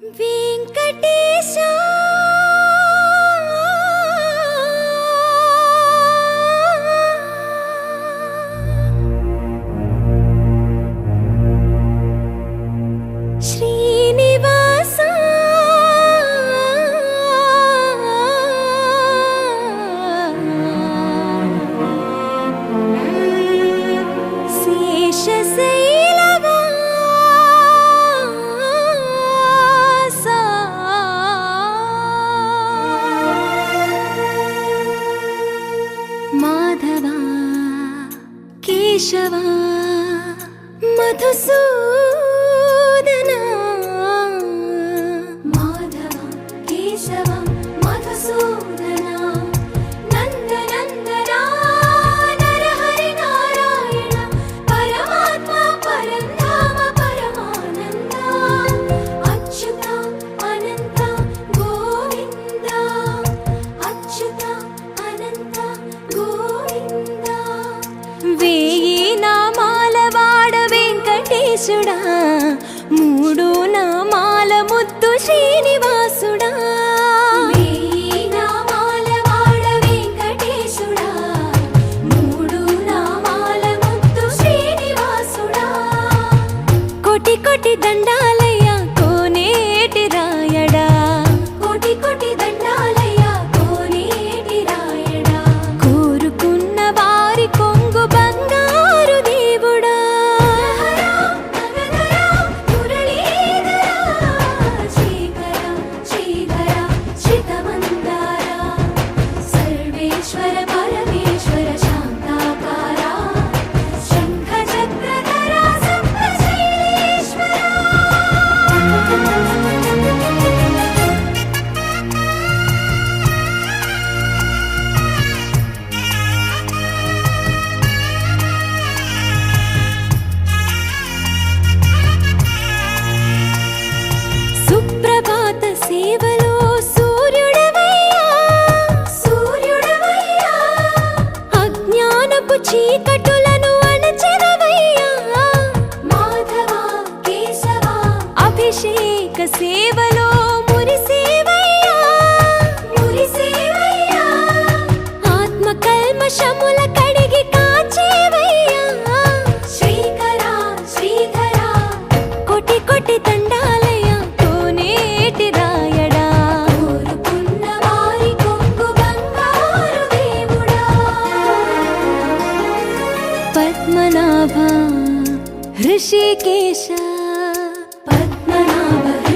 Be. ಕೇಶವಾ శ్రీనివాసుడా. సేవలో మురిసేవయ్యా. మురిసేవయ్యా. ఆత్మ కల్మషముల కడిగి కాచేవయ్యా. శ్రీకరా శ్రీధరా తోనేటి రాయడా. కోరుకున్న వారి కొంగు బంగారు పద్మనాభ ఋషికేశా.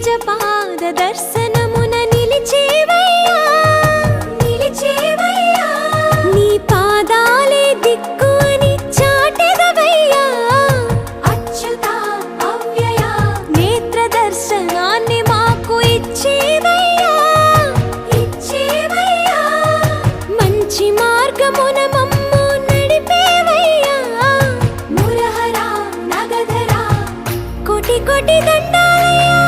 నిజపాద దర్శనమున నిలిచేవయ్యా నిలిచేవయ్యా. నీ పాదాలే దిక్కు అని చాటెదవయ్యా. అచ్యుత అవ్యయ నేత్ర దర్శనాన్ని మాకు ఇచ్చేవయ్యా ఇచ్చేవయ్యా. మంచి మార్గమున మమ్ము నడిపేవయ్యా. దండాలయ్యా.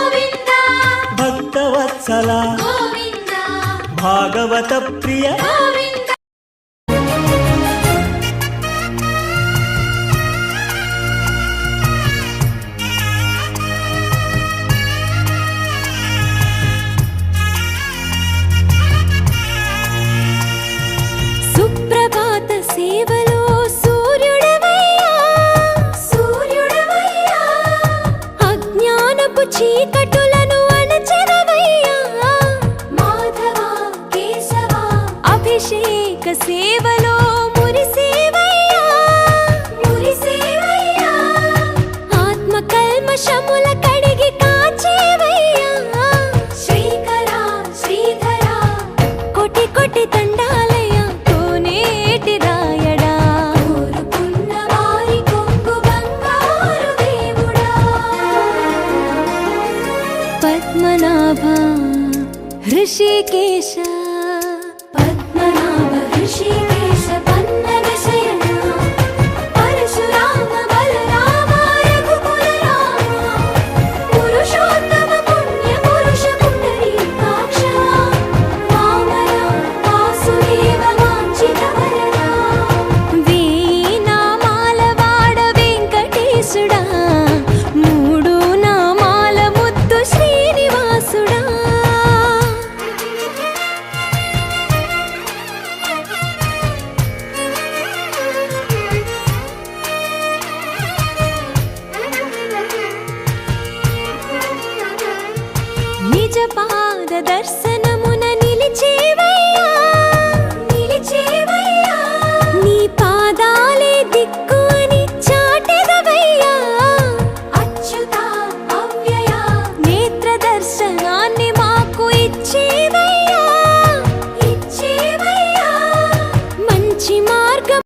గోవింద. భాగవత ప్రియ. గోవింద. నిమిషముల కడిగి కాచేవయ్యా. శ్రీకర శ్రీధర కొటి కొటి దండాలయ కోనేటి రాయడా. కోరుకున్న వారి కొంగు బంగారు దేవుడా. పద్మనాభ ఋషికేశా